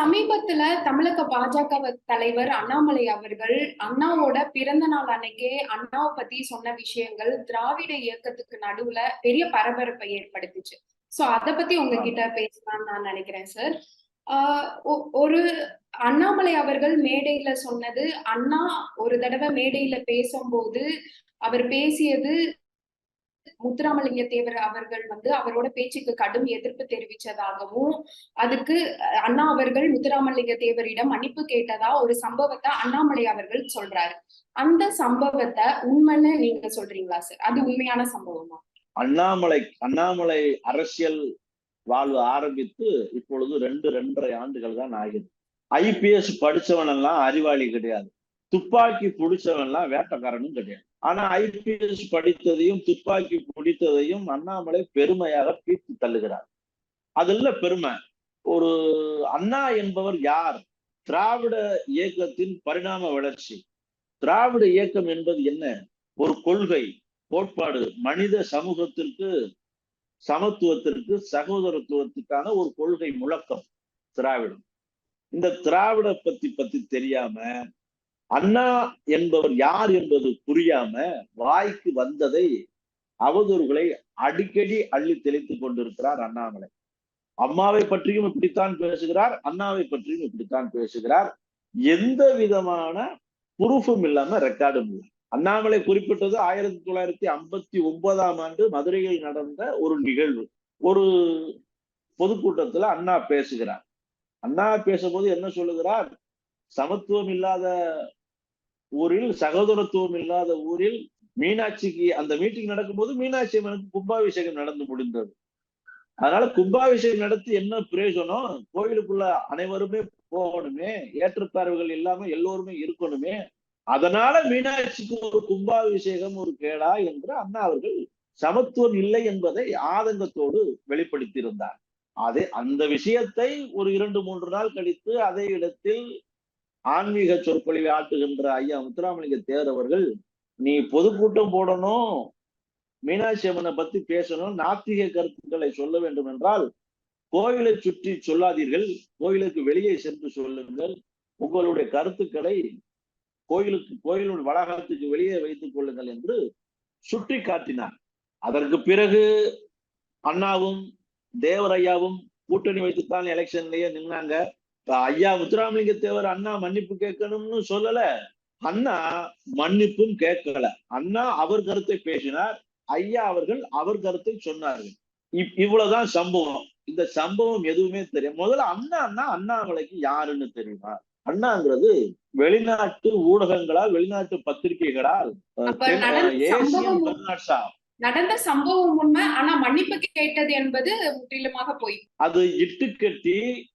சமீபத்துல தமிழக பாஜக தலைவர் அண்ணாமலை அவர்கள் அண்ணாவோட பிறந்த நாள் அன்னைக்கே அண்ணாவை பத்தி சொன்ன விஷயங்கள் திராவிட இயக்கத்துக்கு நடுவுல பெரிய பரபரப்பை ஏற்படுத்துச்சு. சோ அத பத்தி உங்ககிட்ட பேசலாம்னு நான் நினைக்கிறேன் சார் ஆஹ் ஒ- ஒரு அண்ணாமலை அவர்கள் மேடையில சொன்னது அண்ணா ஒரு தடவை மேடையில பேசும்போது அவர் பேசியது முத்துராமலிங்க தேவர் அவர்கள் வந்து அவரோட பேச்சுக்கு கடும் எதிர்ப்பு தெரிவிச்சதாகவும் அதுக்கு அண்ணா அவர்கள் முத்துராமலிங்க தேவரிடம் மன்னிப்பு கேட்டதா ஒரு சம்பவத்தை அண்ணாமலை அவர்கள் சொல்றாரு. அந்த சம்பவத்தை உண்மைன்னு நீங்க சொல்றீங்களா சார் அது உண்மையான சம்பவமா? அண்ணாமலை அண்ணாமலை அரசியல் வாழ்வு ஆரம்பித்து இப்பொழுது ரெண்டு ரெண்டரை ஆண்டுகள் தான் ஆகுது. ஐபிஎஸ் படிச்சவன் எல்லாம் அறிவாளி கிடையாது. துப்பாக்கி பிடிச்சவன்லாம் வேட்டக்காரனும் கிடையாது. ஆனா ஐபிஎஸ் படித்ததையும் துப்பாக்கி பிடித்ததையும் அண்ணாமலை பெருமையாக பீத்து தள்ளுகிறார். அதுல பெருமை. ஒரு அண்ணா என்பவர் யார்? திராவிட இயக்கத்தின் பரிணாம வளர்ச்சி. திராவிட இயக்கம் என்பது என்ன? ஒரு கொள்கை கோட்பாடு. மனித சமூகத்திற்கு சமத்துவத்திற்கு சகோதரத்துவத்துக்கான ஒரு கொள்கை முழக்கம் திராவிடம். இந்த திராவிட பத்தி பத்தி தெரியாம அண்ணா என்பவர் யார் என்பது புரியாம வாய்க்கு வந்ததை அவதூறுகளை அடிக்கடி அள்ளி தெளித்துக் கொண்டிருக்கிறார் அண்ணாமலை. அம்மாவை பற்றியும் இப்படித்தான் பேசுகிறார் அண்ணாவை பற்றியும் இப்படித்தான் பேசுகிறார். எந்த விதமான ப்ரூஃபும் இல்லாம ரெக்கார்டும் இல்லை. அண்ணாமலை குறிப்பிட்டது ஆயிரத்தி தொள்ளாயிரத்தி ஐம்பத்தி ஒன்பதாம் ஆண்டு மதுரையில் நடந்த ஒரு நிகழ்வு. ஒரு பொதுக்கூட்டத்துல அண்ணா பேசுகிறார். அண்ணா பேசும்போது என்ன சொல்லுகிறார்? சமத்துவம் இல்லாத ஊரில் சகோதரத்துவம் இல்லாத ஊரில் மீனாட்சிக்கு அந்த மீட்டிங் நடக்கும்போது மீனாட்சி அம்மனுக்கு கும்பாபிஷேகம் நடந்து முடிந்தது. அதனால கும்பாபிஷேகம் நடத்தி என்ன பிரயோஜனம்? கோயிலுக்குள்ள அனைவருமே போகணுமே ஏற்றத்தாழ்வுகள் இல்லாம எல்லோருமே இருக்கணுமே. அதனால மீனாட்சிக்கு ஒரு கும்பாபிஷேகம் ஒரு கேடா என்று அண்ணா அவர்கள் சமத்துவம் இல்லை என்பதை ஆதங்கத்தோடு வெளிப்படுத்தியிருந்தார். அதே அந்த விஷயத்தை ஒரு இரண்டு மூன்று நாள் கழித்து அதே இடத்தில் ஆன்மீக சொற்பொழிவை ஆட்டுகின்ற ஐயா முத்துராமலிங்க தேவர் அவர்கள் நீ பொதுக்கூட்டம் போடணும் மீனாட்சி அம்மனை பத்தி பேசணும் நாத்திக கருத்துக்களை சொல்ல வேண்டும் என்றால் கோயிலை சுற்றி சொல்லாதீர்கள் கோயிலுக்கு வெளியே சென்று சொல்லுங்கள் உங்களுடைய கருத்துக்களை கோயிலுக்கு கோயிலுடைய வளாகத்துக்கு வெளியே வைத்துக் கொள்ளுங்கள் என்று சுட்டி காட்டினார். அதற்கு பிறகு அண்ணாவும் தேவரையாவும் கூட்டணி வைத்துத்தான் எலெக்ஷன்லயே நின்னாங்க. ஐயா முத்துராமலிங்க தேவர் அண்ணா மன்னிப்பு கேட்கணும்னு சொல்லல. அண்ணா மன்னிப்பும் கேட்கல. அண்ணா அவர் கருத்தை பேசினார். ஐயா அவர்கள் அவர் கருத்தை சொன்னார்கள். இவ்- இவ்வளவுதான் சம்பவம். இந்த சம்பவம் எதுவுமே தெரியும் முதல்ல அண்ணா அண்ணா அண்ணாமலைக்கு யாருன்னு தெரியுமா? அண்ணாங்கிறது வெளிநாட்டு ஊடகங்களால் வெளிநாட்டு பத்திரிகைகளால் நடந்த சம்பவம் உண்மை ஆனா மன்னிப்பு கேட்டது என்பது முற்றிலுமாக போய். அது இட்டுக்கட்டி ஆஹ்,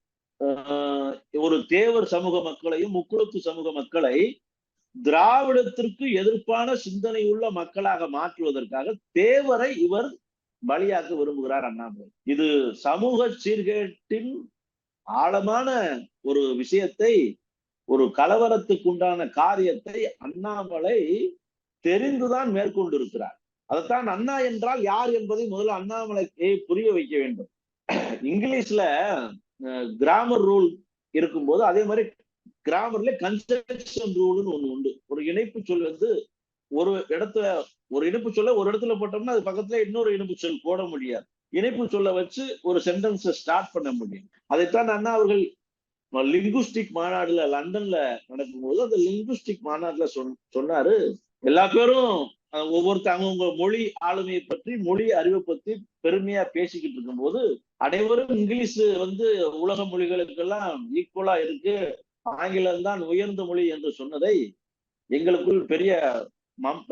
ஒரு தேவர் சமூக மக்களையும் முக்குளத்து சமூக மக்களை திராவிடத்திற்கு எதிர்ப்பான சிந்தனை உள்ள மக்களாக மாற்றுவதற்காக தேவரை இவர் பலியாக்க விரும்புகிறார் அண்ணாமலை. இது சமூக சீர்கேட்டின் ஆழமான ஒரு விஷயத்தை ஒரு கலவரத்துக்குண்டான காரியத்தை அண்ணாமலை தெரிந்துதான் மேற்கொண்டிருக்கிறார். அதைத்தான் அண்ணா என்றால் யார் என்பதை முதல்ல அண்ணாமலைக்கு புரிய வைக்க வேண்டும். இங்கிலீஷ்ல கிராமர் ரூல் இருக்கும்போது அதே மாதிரி கிராமர்ல கன்ஸ்ட்ரக்ஷன் ரூல்னு ஒண்ணு உண்டு. ஒரு இணைப்பு சொல் வந்து ஒரு இடத்துல ஒரு இணைப்பு சொல்ல ஒரு இடத்துல போட்டோம்னா அது பக்கத்துல இன்னொரு இணைப்பு சொல் போட முடியாது. இணைப்பு சொல்ல வச்சு ஒரு சென்டென்ஸை ஸ்டார்ட் பண்ண முடியும். அதைத்தான் அண்ணா அவர்கள் லிங்குஸ்டிக் மாநாடுல லண்டன்ல நடக்கும்போது அந்த லிங்குஸ்டிக் மாநாடுல சொன்னாரு. எல்லா பேரும் ஒவ்வொருத்த ஒவ்வொருத்தர் அவங்கவுங்க மொழி ஆளுமையை பற்றி மொழி அறிவை பற்றி பெருமையா பேசிக்கிட்டு இருக்கும்போது அனைவரும் இங்கிலீஷ் வந்து உலக மொழிகளுக்கெல்லாம் ஈக்குவலா இருக்கு. ஆங்கிலம் தான் உயர்ந்த மொழி என்று சொன்னதை எங்களுக்குள் பெரிய மம்-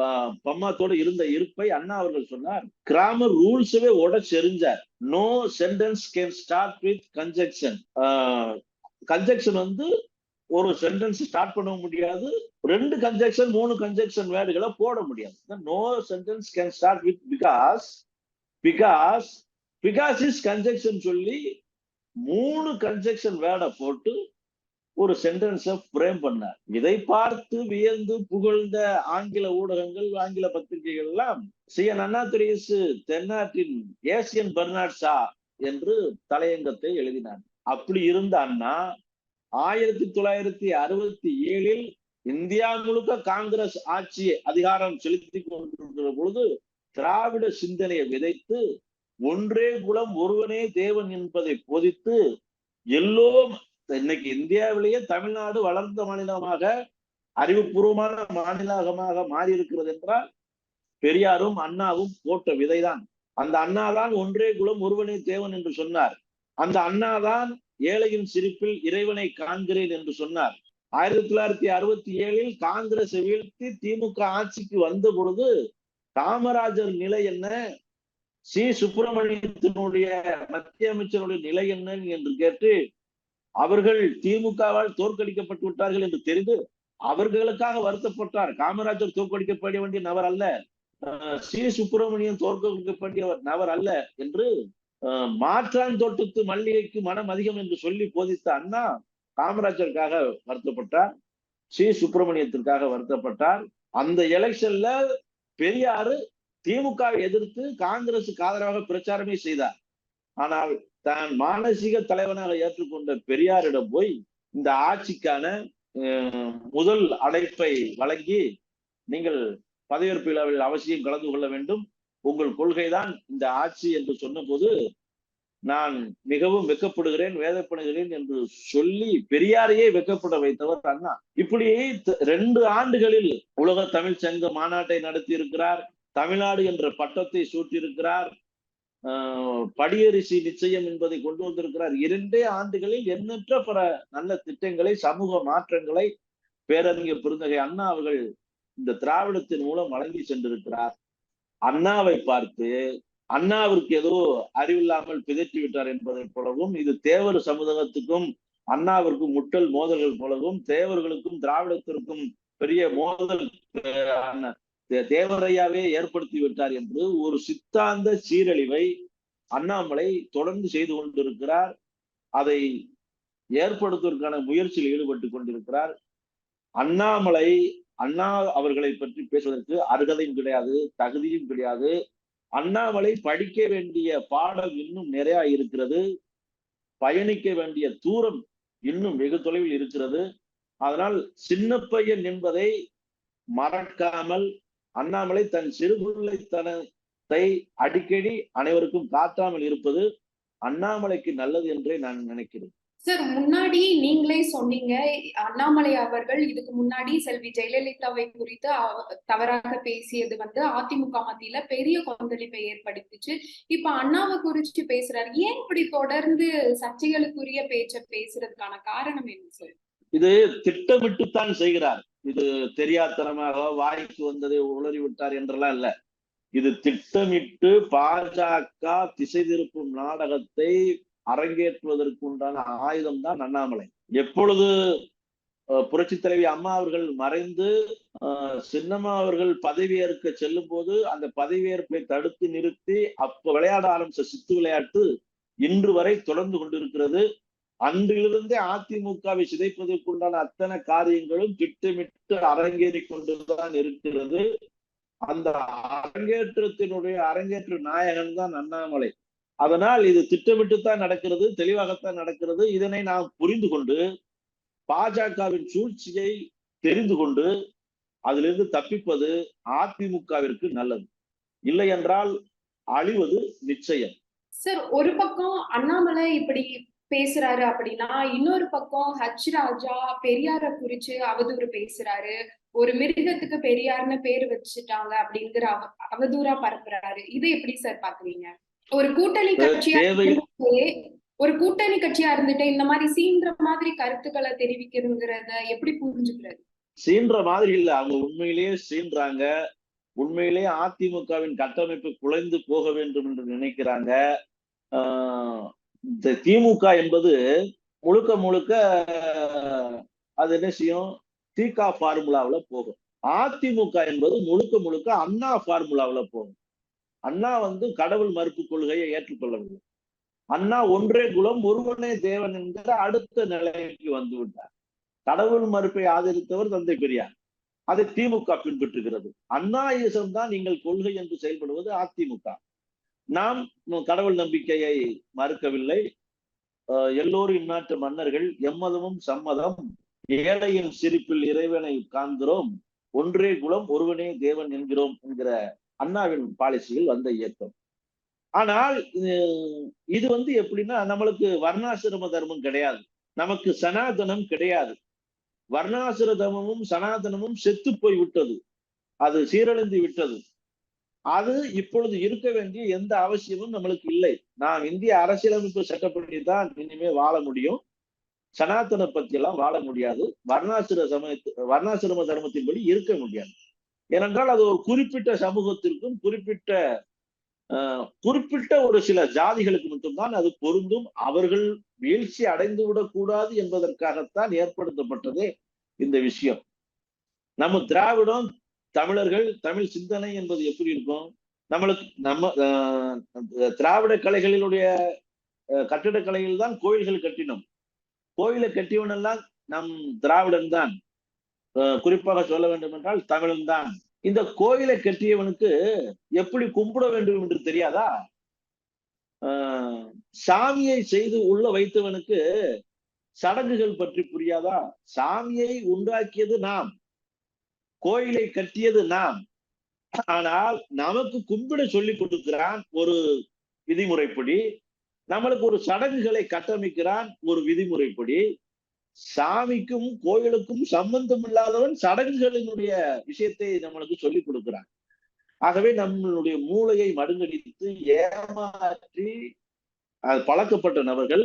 பம்மாத்தோடு இருந்த இருப்பை அண்ணா அவர்கள் சொன்னார். கிராமர் ரூல்ஸவே உடச்செறிஞ்சார் no sentence can start with conjunction conjunction வந்து ஒரு சென்டென்ஸ் ஸ்டார்ட் பண்ண முடியாது. ரெண்டு கன்ஜெக்ஷன் மூணு கன்ஜெக்ஷன் வேர்டுகளை போட முடியாது. No sentence can start with because because because is conjunction சொல்லி மூணு கன்ஜெக்ஷன் வேர்டை போட்டு ஒரு சென்டென்ஸை ஃப்ரேம் பண்ணார். இதை பார்த்து வியந்து புகழ்ந்த ஆங்கில ஊடகங்கள் ஆங்கில பத்திரிகைகள் எல்லாம் சி என் அண்ணாதுரையசு தென்னாட்டின் ஏசியன் பெர்னாட்ஸா என்று தலையங்கத்தை எழுதினார். அப்படி இருந்த அண்ணா ஆயிரத்தி தொள்ளாயிரத்தி அறுபத்தி ஏழில் இந்தியா முழுக்க காங்கிரஸ் ஆட்சி அதிகாரம் செலுத்தி கொண்டிருக்கிற பொழுது திராவிட சிந்தனையை விதைத்து ஒன்றே குலம் ஒருவனே தேவன் என்பதை போதித்து எல்லோரும் இன்னைக்கு இந்தியாவிலேயே தமிழ்நாடு வளர்ந்த மாநிலமாக அறிவுபூர்வமான மாநிலமாக மாறி இருக்கிறது என்றால் பெரியாரும் அண்ணாவும் போட்ட விதைதான். அந்த அண்ணாதான் ஒன்றே குலம் ஒருவனே தேவன் என்று சொன்னார். அந்த அண்ணாதான் ஏழையின் சிரிப்பில் இறைவனை காண்கிறேன் என்று சொன்னார். ஆயிரத்தி தொள்ளாயிரத்தி அறுபத்தி ஏழில் காங்கிரஸ் வீழ்த்தி திமுக ஆட்சிக்கு வந்த பொழுது காமராஜர் நிலை என்ன? சி. சுப்பிரமணியத்தினுடைய மத்திய அமைச்சருடைய நிலை என்ன என்று கேட்டு அவர்கள் திமுகவால் தோற்கடிக்கப்பட்டு விட்டார்கள் என்று தெரிந்து அவர்களுக்காக வருத்தப்பட்டார். காமராஜர் தோற்கடிக்கப்பட வேண்டிய நபர் அல்ல. சி. சுப்பிரமணியன் தோற்கடிக்கப்பட்ட நபர் அல்ல என்று மாற்றான் மல்லிகைக்கு மனம் அதிகம் என்று சொல்லி போதித்த அண்ணா காமராஜருக்காக வருத்தப்பட்டார். சி. சுப்பிரமணியத்திற்காக வருத்தப்பட்டார். அந்த எலெக்ஷன்ல பெரியாரு திமுகவை எதிர்த்து காங்கிரசுக்கு ஆதரவாக பிரச்சாரமே செய்தார். ஆனால் தான் மானசீக தலைவனாக ஏற்றுக்கொண்ட பெரியாரிடம் போய் இந்த ஆட்சிக்கான முதல் அழைப்பை வழங்கி நீங்கள் பதவியேற்பு விழாவில் அவசியம் கலந்து கொள்ள வேண்டும். உங்கள் கொள்கைதான் இந்த ஆட்சி என்று சொன்னபோது நான் மிகவும் வெக்கப்படுகிறேன் வேதப்படுகிறேன் என்று சொல்லி பெரியாரையே வெக்கப்பட வைத்தவர் அண்ணா. இப்படி ரெண்டு ஆண்டுகளில் உலக தமிழ் சங்க மாநாட்டை நடத்தி இருக்கிறார் தமிழ்நாடு என்ற பட்டத்தை சூட்டியிருக்கிறார் படியரிசி நிச்சயம் என்பதை கொண்டு வந்திருக்கிறார். இரண்டே ஆண்டுகளில் எண்ணற்ற பல நல்ல திட்டங்களை சமூக மாற்றங்களை பேரறிஞர் பெருந்தகை அண்ணா அவர்கள் இந்த திராவிடத்தின் மூலம் வழங்கி சென்றிருக்கிறார். அண்ணாவை பார்த்து அண்ணாவிற்கு ஏதோ அறிவில்லாமல் பிதற்றி விட்டார் என்பதை போலவும் இது தேவர் சமூகத்துக்கும் அண்ணாவிற்கும் முட்டல் மோதல்கள் போலவும் தேவர்களுக்கும் திராவிடத்திற்கும் பெரிய மோதல் தேவரையாவே ஏற்படுத்தி விட்டார் என்று ஒரு சித்தாந்த சீரழிவை அண்ணாமலை தொடர்ந்து செய்து கொண்டிருக்கிறார். அதை ஏற்படுத்துவதற்கான முயற்சியில் ஈடுபட்டு கொண்டிருக்கிறார். அண்ணாமலை அண்ணா அவர்களை பற்றி பேசுவதற்கு அருகதையும் கிடையாது தகுதியும் கிடையாது. அண்ணாமலை படிக்க வேண்டிய பாடம் இன்னும் நிறைய இருக்கிறது. பயணிக்க வேண்டிய தூரம் இன்னும் வெகு தொலைவில் இருக்கிறது. அதனால் சின்ன பையன் என்பதை மறக்காமல் அண்ணாமலை தன் சிறுபிள்ளைத்தனத்தை அடிக்கடி அனைவருக்கும் காட்டாமல் இருப்பது அண்ணாமலைக்கு நல்லது என்றே நான் நினைக்கிறேன். சார் முன்னாடி நீங்களே சொன்னீங்க அண்ணாமலை அவர்கள் இதுக்கு முன்னாடி செல்வி ஜெயலலிதாவை குறித்து தவறாக பேசியது வந்து அதிமுக மத்தியில பெரிய கொந்தளிப்பை ஏற்படுத்திச்சு. இப்ப அண்ணாவை குறிச்சு பேசுறாரு. ஏன் இப்படி தொடர்ந்து சர்ச்சைகளுக்குரிய பேச்ச பேசுறதுக்கான காரணம் என்ன சார்? இது திட்டமிட்டுத்தான் செய்கிறார். இது தெரியாதனமாக வாய்க்கு வந்ததை உளறி விட்டார் என்றெல்லாம் இல்ல. இது திட்டமிட்டு பாஜக திசை திருப்பும் நாடகத்தை அரங்கேற்றுவதற்கு உண்டான ஆயுதம் தான் அண்ணாமலை. எப்பொழுது புரட்சி தலைவி அம்மா அவர்கள் மறைந்து சின்னம்மா அவர்கள் பதவியேற்க செல்லும் போது அந்த பதவியேற்பை தடுத்து நிறுத்தி அப்ப விளையாட ஆரம்பிச்ச சித்து விளையாட்டு இன்று வரை தொடர்ந்து கொண்டிருக்கிறது. அன்றிலிருந்தே அதிமுகவை சிதைப்பதற்குண்டான அத்தனை காரியங்களும் திட்டமிட்டு அரங்கேறி கொண்டுதான் இருக்கிறது. அந்த அரங்கேற்றத்தினுடைய அரங்கேற்ற நாயகன் தான் அண்ணாமலை. அதனால் இது திட்டமிட்டுத்தான் நடக்கிறது தெளிவாகத்தான் நடக்கிறது. இதனை நாம் புரிந்து கொண்டு பாஜகவின் சூழ்ச்சியை தெரிந்து கொண்டு அதிலிருந்து தப்பிப்பது அதிமுகவிற்கு நல்லது. இல்லை என்றால் அழிவது நிச்சயம். சார் ஒரு பக்கம் அண்ணாமலை இப்படி பேசுறாரு அப்படின்னா இன்னொரு பக்கம் ஹச் ராஜா பெரியார குறிச்சு அவதூறு பேசுறாரு. ஒரு மிருகத்துக்கு பெரியார்னு பேர் வச்சுட்டாங்க அப்படிங்கிற அவ அவதூறா பரப்புறாரு. இதை எப்படி சார் பாக்குறீங்க? ஒரு கூட்டணி கட்சியா ஒரு கூட்டணி கட்சியா இருந்துட்டு இந்த மாதிரி சீன்ற மாதிரி கருத்துக்களை தெரிவிக்கிறதுங்கிறத எப்படி புரிஞ்சுக்கிறது? சீன்ற மாதிரி இல்ல. அவங்க உண்மையிலேயே சீன்றாங்க. உண்மையிலேயே அதிமுகவின் கட்டமைப்பு குலைந்து போக வேண்டும் என்று நினைக்கிறாங்க. இந்த திமுக என்பது முழுக்க முழுக்க அது என்ன செய்யும்? தீகா ஃபார்முலாவில போகும். அதிமுக என்பது முழுக்க முழுக்க அண்ணா ஃபார்முலாவில போகும். அண்ணா வந்து கடவுள் மறுப்பு கொள்கையை ஏற்றுக்கொள்ளவில்லை. அண்ணா ஒன்றே குலம் ஒருவனே தேவன் என்கிற அடுத்த நிலைக்கு வந்து விட்டார். கடவுள் மறுப்பை ஆதரித்தவர் தந்தை பெரியார். அதை திமுக பின்பற்றுகிறது. அண்ணா ஈசம் தான் நீங்கள் கொள்கை என்று செயல்படுவது அதிமுக. நாம் கடவுள் நம்பிக்கையை மறுக்கவில்லை. எல்லோரும் இந்நாட்டு மன்னர்கள் எம்மதமும் சம்மதம். ஏழையின் சிரிப்பில் இறைவனை காண்கிறோம். ஒன்றே குலம் ஒருவனே தேவன் என்கிறோம் என்கிற அண்ணாவின் பாலிசியில் வந்த இயக்கம். ஆனால் இது- வந்து எப்படின்னா நம்மளுக்கு வர்ணாசிரம தர்மம் கிடையாது. நமக்கு சனாதனம் கிடையாது. வர்ணாசிர தர்மமும் சனாதனமும் செத்து போய் விட்டது. அது சீரழிந்து விட்டது. அது இப்பொழுது இருக்க வேண்டிய எந்த அவசியமும் நம்மளுக்கு இல்லை. நாம் இந்திய அரசியலமைப்பு சட்டப்படி தான் இனிமே வாழ முடியும். சனாதன பத்தி எல்லாம் வாழ முடியாது. வர்ணாசிர சமயத்து வர்ணாசிரம தர்மத்தின்படி இருக்க முடியாது. ஏனென்றால் அது ஒரு குறிப்பிட்ட சமூகத்திற்கும் குறிப்பிட்ட ஆஹ், குறிப்பிட்ட ஒரு சில ஜாதிகளுக்கு மட்டும்தான் அது பொருந்தும். அவர்கள் வீழ்ச்சி அடைந்து விடக்கூடாது என்பதற்காகத்தான் ஏற்படுத்தப்பட்டதே இந்த விஷயம். நம்ம திராவிடம் தமிழர்கள் தமிழ் சிந்தனை என்பது எப்படி இருக்கும்? நம்மளுக்கு நம்ம திராவிட கலைகளினுடைய கட்டிடக்கலையில் தான் கோயில்கள் கட்டினோம். கோயிலை கட்டியவனெல்லாம் நம் திராவிடன் தான் குறிப்பாக சொல்ல வேண்டும் என்றால் தமிழன் தான். இந்த கோயிலை கட்டியவனுக்கு எப்படி கும்பிட வேண்டும் என்று தெரியாதா? ஆஹ், சாமியை செய்து உள்ள வைத்தவனுக்கு சடங்குகள் பற்றி புரியாதா? சாமியை உண்டாக்கியது நாம். கோயிலை கட்டியது நாம். ஆனால் நமக்கு கும்பிட சொல்லி கொடுக்கிறான் ஒரு விதிமுறைப்படி. நம்மளுக்கு ஒரு சடங்குகளை கட்டமைக்கிறான் ஒரு விதிமுறைப்படி. சாமிக்கும் கோயிலுக்கும் சம்பந்தம் இல்லாதவன் சடங்குகளினுடைய விஷயத்தை நம்மளுக்கு சொல்லி கொடுக்கிறான் ஆகவே நம்மளுடைய மூளையை மடுங்கடித்து ஏமாற்றி பழக்கப்பட்ட நபர்கள்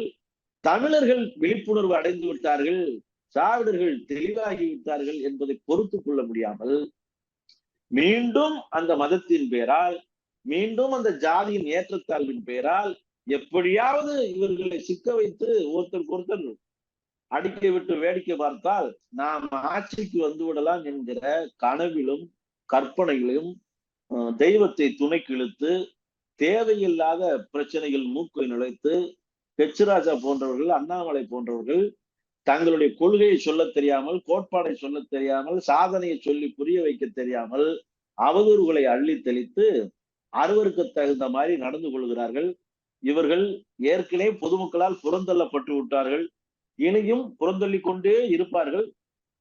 தமிழர்கள் விழிப்புணர்வு அடைந்து விட்டார்கள் திராவிடர்கள் தெளிவாகி விட்டார்கள் என்பதை பொறுத்து கொள்ள முடியாமல் மீண்டும் அந்த மதத்தின் பெயரால் மீண்டும் அந்த ஜாதியின் ஏற்றத்தாழ்வின் பெயரால் எப்படியாவது இவர்களை சிக்க வைத்து ஒருத்தருக்கு ஒருத்தர் அடிக்க விட்டு வேடிக்கை பார்த்தால் நாம் ஆட்சிக்கு வந்து விடலாம் என்கிற கனவிலும் கற்பனையிலும் தெய்வத்தை துணைக்கு இழுத்து தேவையில்லாத பிரச்சனைகள் மூக்கை நுழைத்து ஹெச்ராஜா போன்றவர்கள் அண்ணாமலை போன்றவர்கள் தங்களுடைய கொள்கையை சொல்ல தெரியாமல் கோட்பாடை சொல்ல தெரியாமல் சாதனையை சொல்லி புரிய வைக்க தெரியாமல் அவதூறுகளை அள்ளி தெளித்து அறுவருக்கு தகுந்த மாதிரி நடந்து கொள்கிறார்கள். இவர்கள் ஏற்கனவே பொதுமக்களால் புறந்தள்ளப்பட்டு விட்டார்கள். இனியும் புறந்தள்ளிக் கொண்டே இருப்பார்கள்.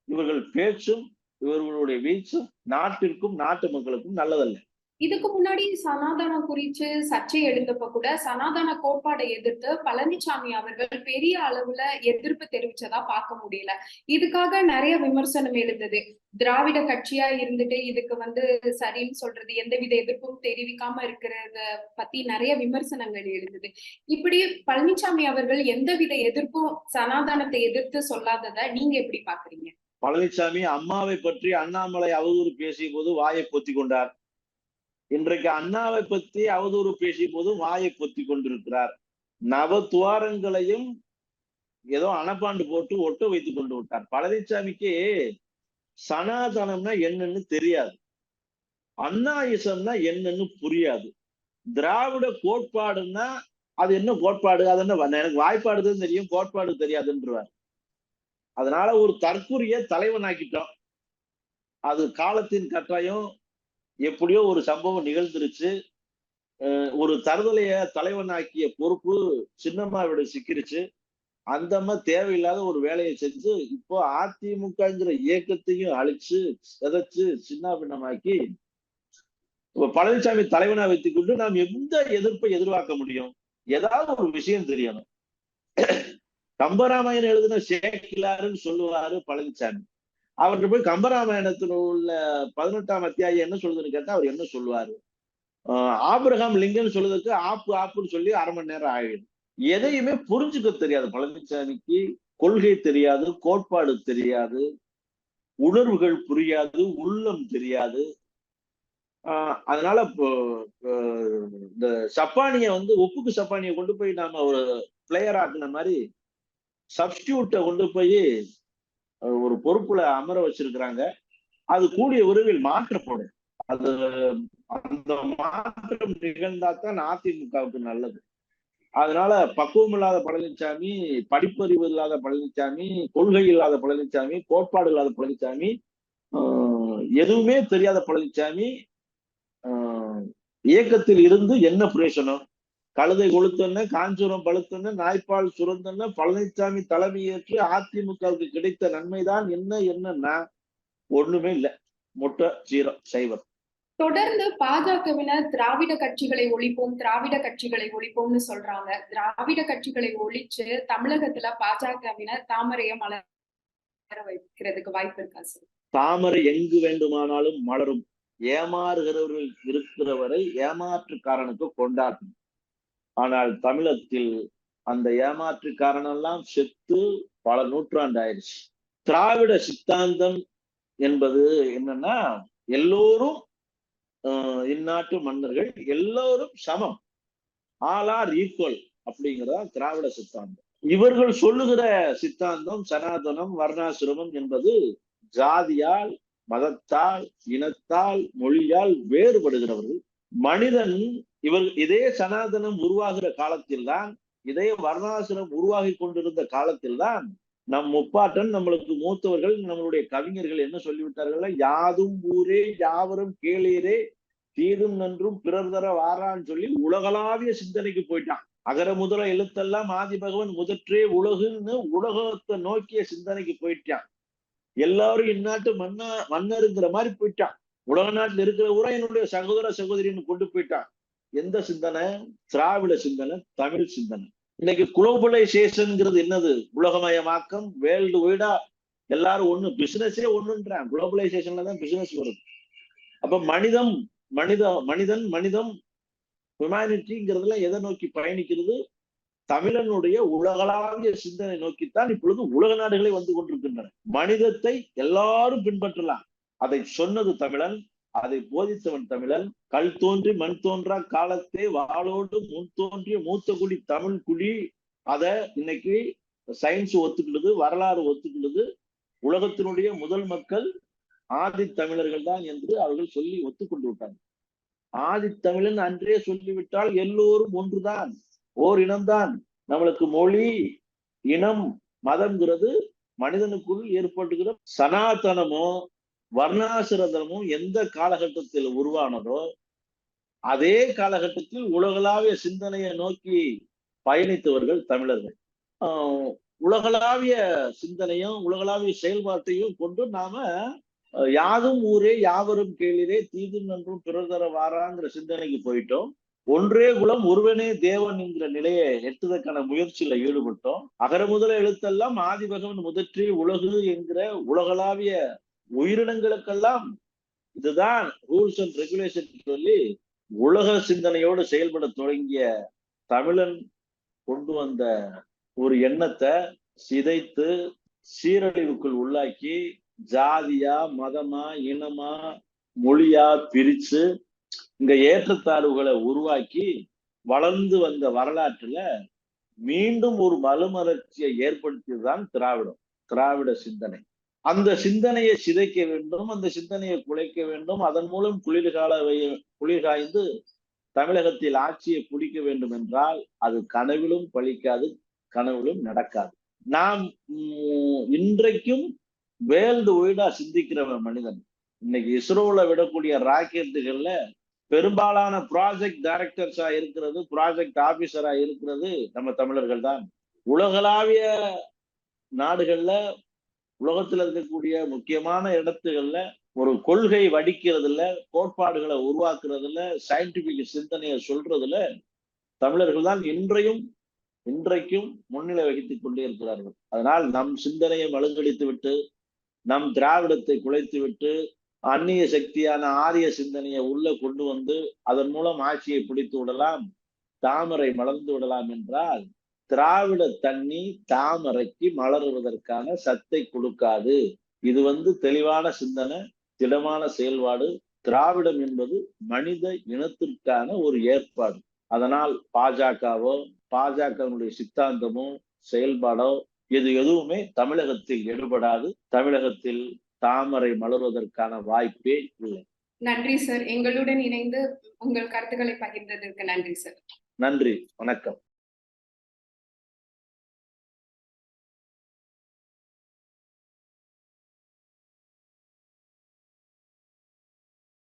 இவர்கள் பேச்சும் இவர்களுடைய வீச்சும் நாட்டிற்கும் நாட்டு மக்களுக்கும் நல்லதல்ல. இதுக்கு முன்னாடி சனாதனம் குறித்து சர்ச்சை எழுந்தப்ப கூட சனாதன கோட்பாடை எதிர்த்து பழனிசாமி அவர்கள் பெரிய அளவுல எதிர்ப்பு தெரிவிச்சதா பார்க்க முடியல. இதுக்காக நிறைய விமர்சனம் எழுந்தது. திராவிட கட்சியா இருந்துட்டு இதுக்கு வந்து சரின்னு சொல்றது எந்தவித எதிர்ப்பும் தெரிவிக்காம இருக்கிறத பத்தி நிறைய விமர்சனங்கள் எழுந்தது. இப்படி பழனிசாமி அவர்கள் எந்தவித எதிர்ப்பும் சனாதனத்தை எதிர்த்து சொல்லாததை நீங்க எப்படி பாக்குறீங்க பழனிசாமி அம்மாவை பற்றி அண்ணாமலை அவதூறு பேசிய போது வாயை பொத்தி கொண்டார். இன்றைக்கு அண்ணாவை பற்றி அவதூறு பேசிய போது வாயை பொத்தி கொண்டிருக்கிறார். நவ துவாரங்களையும் ஏதோ அணப்பாண்டு போட்டு ஒட்ட வைத்துக் கொண்டு விட்டார். பழனிசாமிக்கு சனாதனம்னா என்னன்னு தெரியாது. அண்ணாயிசம்னா என்னன்னு புரியாது. திராவிட கோட்பாடுன்னா அது என்ன கோட்பாடு? அது என்ன எனக்கு வாய்ப்பாடுதான் தெரியும் கோட்பாடு தெரியாதுன்றவார். அதனால ஒரு தற்குறிய தலைவனாக்கிட்டோம். அது காலத்தின் கட்டாயம் எப்படியோ ஒரு சம்பவம் நிகழ்ந்துருச்சு. அஹ் ஒரு தருதலைய தலைவனாக்கிய பொறுப்பு சின்னம்மாவிட சிக்கிருச்சு. அந்த மாதிரி தேவையில்லாத ஒரு வேலையை செஞ்சு இப்போ அதிமுகங்கிற இயக்கத்தையும் அழிச்சு சிதைச்சு சின்ன பின்னமாக்கி பழனிசாமி தலைவனா வைத்துக் கொண்டு நாம் எந்த எதிர்ப்பை எதிர்பார்க்க முடியும்? ஏதாவது ஒரு விஷயம் தெரியணும். கம்பராமாயணம் எழுதின சேக்கிலாருன்னு சொல்லுவாரு பழனிசாமி அவர்கிட்ட போய் கம்பராமாயணத்தில் உள்ள பதினெட்டாம் அத்தியாயம் என்ன சொல்லுதுன்னு கேட்டா அவர் என்ன சொல்லுவாரு? ஆஹ் ஆபிரகாம் லிங்கன் சொல்லுறதுக்கு ஆப்பு ஆப்புன்னு சொல்லி அரை மணி நேரம் ஆகிடும் எதையுமே புரிஞ்சுக்க தெரியாது. பழனிசாமிக்கு கொள்கை தெரியாது கோட்பாடு தெரியாது உணர்வுகள் புரியாது உள்ளம் தெரியாது. ஆஹ் அதனால இப்போ இந்த சப்பானிய வந்து உப்புக்கு சப்பானியை கொண்டு போய் நாம ஒரு பிளேயர் ஆக்குன மாதிரி சப்ஸ்டியூட்டை கொண்டு போய் ஒரு பொறுப்புல அமர வச்சிருக்கிறாங்க. அது கூடிய விரைவில் மாற்றப்படும் அது அந்த மாற்றம் நிகழ்ந்தாதான் அதிமுகவுக்கு நல்லது. அதனால பக்குவம் இல்லாத பழனிசாமி படிப்பறிவு இல்லாத பழனிசாமி கொள்கை இல்லாத பழனிசாமி கோட்பாடு இல்லாத பழனிசாமி ஆஹ் எதுவுமே தெரியாத பழனிசாமி ஆஹ் இயக்கத்தில் இருந்து என்ன பிரயோசனம் கழுதை கொளுத்தன காஞ்சூரம் பழுத்தன நாய்ப்பால் சுரந்தன பழனிசாமி தலைமையேற்று அதிமுகவுக்கு கிடைத்த நன்மைதான் என்ன என்னன்னா ஒண்ணுமே இல்ல. முட்டை சீரம் சைவம். தொடர்ந்து பாஜகவினர் திராவிட கட்சிகளை ஒழிப்போம் திராவிட கட்சிகளை ஒழிப்போம்னு சொல்றாங்க. திராவிட கட்சிகளை ஒழிச்சு தமிழகத்துல பாஜகவினர் தாமரைய மலர வைக்கிறதுக்கு வாய்ப்பு இருக்கா சார்? தாமரை எங்கு வேண்டுமானாலும் மலரும். ஏமாறுகிறவர்கள் இருக்கிறவரை ஏமாற்றுக்காரனுக்கு கொண்டாட்டம் ஆனால் தமிழகத்தில் அந்த ஏமாற்றுக்காரனெல்லாம் செத்து பல நூற்றாண்டு ஆயிடுச்சு திராவிட சித்தாந்தம் என்பது என்னன்னா எல்லோரும் இந்நாட்டு மன்னர்கள் எல்லோரும் சமம். ஆல் ஆர் ஈக்குவல் அப்படிங்கிறதா திராவிட சித்தாந்தம். இவர்கள் சொல்லுகிற சித்தாந்தம் சனாதனம் வர்ணாசிரமம் என்பது ஜாதியால் மதத்தால் இனத்தால் மொழியால் வேறுபடுகிறவர்கள். மனிதன் இவர் இதே சனாதனம் உருவாகிற காலத்தில்தான் இதே வர்ணாசிரம் உருவாகி கொண்டிருந்த காலத்தில்தான் நம் முப்பாட்டன் நம்மளுக்கு மூத்தவர்கள் நம்மளுடைய கவிஞர்கள் என்ன சொல்லிவிட்டார்கள்? யாதும் ஊரே யாவரும் கேளீரே தீதும் நன்றும் பிறர் தர வாரான்னு சொல்லி உலகளாவிய சிந்தனைக்கு போயிட்டான். அகர முதல எழுத்தெல்லாம் ஆதி பகவன் முதற்றே உலகுன்னு உலகத்தை நோக்கிய சிந்தனைக்கு போயிட்டான். எல்லாரும் இந்நாட்டு மன்னா மன்னருங்கிற மாதிரி போயிட்டான். உலக நாட்டில் இருக்கிற ஊரா என்னுடைய சகோதர சகோதரின்னு கொண்டு போயிட்டான். எந்த சிந்தனை? திராவிட சிந்தனை தமிழ் சிந்தனை. இன்னைக்கு குளோபலைசேஷன்ங்கிறது என்னது? உலகமயமாக்கம் வேர்ல்டு வைடா எல்லாரும் ஒண்ணு பிசினஸே ஒண்ணுன்றான் குளோபலைசேஷன்ல தான் பிசினஸ் வருது. அப்ப மனிதம் மனித மனிதன் மனிதம் ஹியூமானிட்டிங்கிறதுல எதை நோக்கி பயணிக்கிறது? தமிழனுடைய உலகளாவிய சிந்தனை நோக்கித்தான் இப்பொழுது உலக நாடுகளே வந்து கொண்டிருக்கின்றன. மனிதத்தை எல்லாரும் பின்பற்றலாம். அதை சொன்னது தமிழன் அதை போதித்தவன் தமிழன் கல் தோன்றி மண் தோன்றா காலத்தே வாளோடு முன் தோன்றிய மூத்த குடி தமிழ் குடி. அத இன்னைக்கு சயின்ஸ் ஒத்துக்கிடுது வரலாறு ஒத்துக்கிடுது. உலகத்தினுடைய முதல் மக்கள் ஆதி தமிழர்கள் தான் என்று அவர்கள் சொல்லி ஒத்துக்கொண்டு விட்டாங்க ஆதி தமிழன் அன்றே சொல்லிவிட்டால் எல்லோரும் ஒன்றுதான் ஓர் இனம்தான். நம்மளுக்கு மொழி இனம் மதம்ங்கிறது மனிதனுக்குள் ஏற்பட்டுகிற சனாதனமோ வர்ணாசிரதமும் எந்த காலகட்டத்தில் உருவானதோ அதே காலகட்டத்தில் உலகளாவிய சிந்தனையை நோக்கி பயணித்தவர்கள் தமிழர்கள். உலகளாவிய சிந்தனையும் உலகளாவிய செயல்பாட்டையும் கொண்டு நாம யாதும் ஊரே யாவரும் கேளிரே தீதும் நன்றும் பிறர் தர வாராங்கிற சிந்தனைக்கு போயிட்டோம். ஒன்றே குலம் ஒருவனே தேவன் என்கிற நிலையை எட்டுவதற்கான முயற்சியில ஈடுபட்டோம். அகர முதல எழுத்தெல்லாம் ஆதிபகவன் முதற்றி உலகு என்கிற உலகளாவிய உயிரினங்களுக்கெல்லாம் இதுதான் ரூல்ஸ் அண்ட் ரெகுலேஷன் சொல்லி உலக சிந்தனையோடு செயல்பட தொடங்கிய தமிழன் கொண்டு வந்த ஒரு எண்ணத்தை சிதைத்து சீரழிவுக்குள் உள்ளாக்கி ஜாதியா மதமா இனமா மொழியா பிரிச்சு இந்த ஏற்றத்தாழ்வுகளை உருவாக்கி வளர்ந்து வந்த வரலாற்றுல மீண்டும் ஒரு மறுமலர்ச்சியை ஏற்படுத்தியதுதான் திராவிடம் திராவிட சிந்தனை. அந்த சிந்தனையை சிதைக்க வேண்டும் அந்த சிந்தனையை குலைக்க வேண்டும் அதன் மூலம் குளிர்கால வை- குளிர் காய்ந்து தமிழகத்தில் ஆட்சியை பிடிக்க வேண்டும் என்றால் அது கனவிலும் பழிக்காது கனவிலும் நடக்காது. நாம் உம், இன்றைக்கும் வேல்டு ஒய்டா சிந்திக்கிற மனிதன். இன்னைக்கு இஸ்ரோல விடக்கூடிய ராக்கெட்டுகள்ல பெரும்பாலான ப்ராஜெக்ட் டைரக்டர்ஸா இருக்கிறது ப்ராஜெக்ட் ஆபீசரா இருக்கிறது நம்ம தமிழர்கள் தான் உலகளாவிய நாடுகள்ல உலகத்துல இருக்கக்கூடிய முக்கியமான இடத்துகள்ல ஒரு கொள்கை வடிக்கிறதுல கோட்பாடுகளை உருவாக்குறதுல சயின்டிபிக் சிந்தனையை சொல்றதுல தமிழர்கள் தான் இன்றையும் இன்றைக்கும் முன்னிலை வகித்துக் கொண்டே இருக்கிறார்கள். அதனால் நம் சிந்தனையை மழுங்கடித்து விட்டு நம் திராவிடத்தை குலைத்து விட்டு அந்நிய சக்தியான ஆரிய சிந்தனையை உள்ள கொண்டு வந்து அதன் மூலம் ஆட்சியை பிடித்து விடலாம் தாமரை மலர்ந்து விடலாம் என்றால் திராவிட தண்ணி தாமரைக்கு மலருவதற்கான சத்தை கொடுக்காது. இது வந்து தெளிவான சிந்தனை திடமான செயல்பாடு. திராவிடம் என்பது மனித இனத்திற்கான ஒரு ஏற்பாடு. அதனால் பாஜகவோ பாஜகவினுடைய சித்தாந்தமோ செயல்பாடோ இது எதுவுமே தமிழகத்தில் எடுபடாது. தமிழகத்தில் தாமரை மலர்வதற்கான வாய்ப்பே இல்லை. நன்றி சார். எங்களுடன் இணைந்து உங்கள் கருத்துக்களை பகிர்ந்ததற்கு நன்றி சார். நன்றி. வணக்கம்.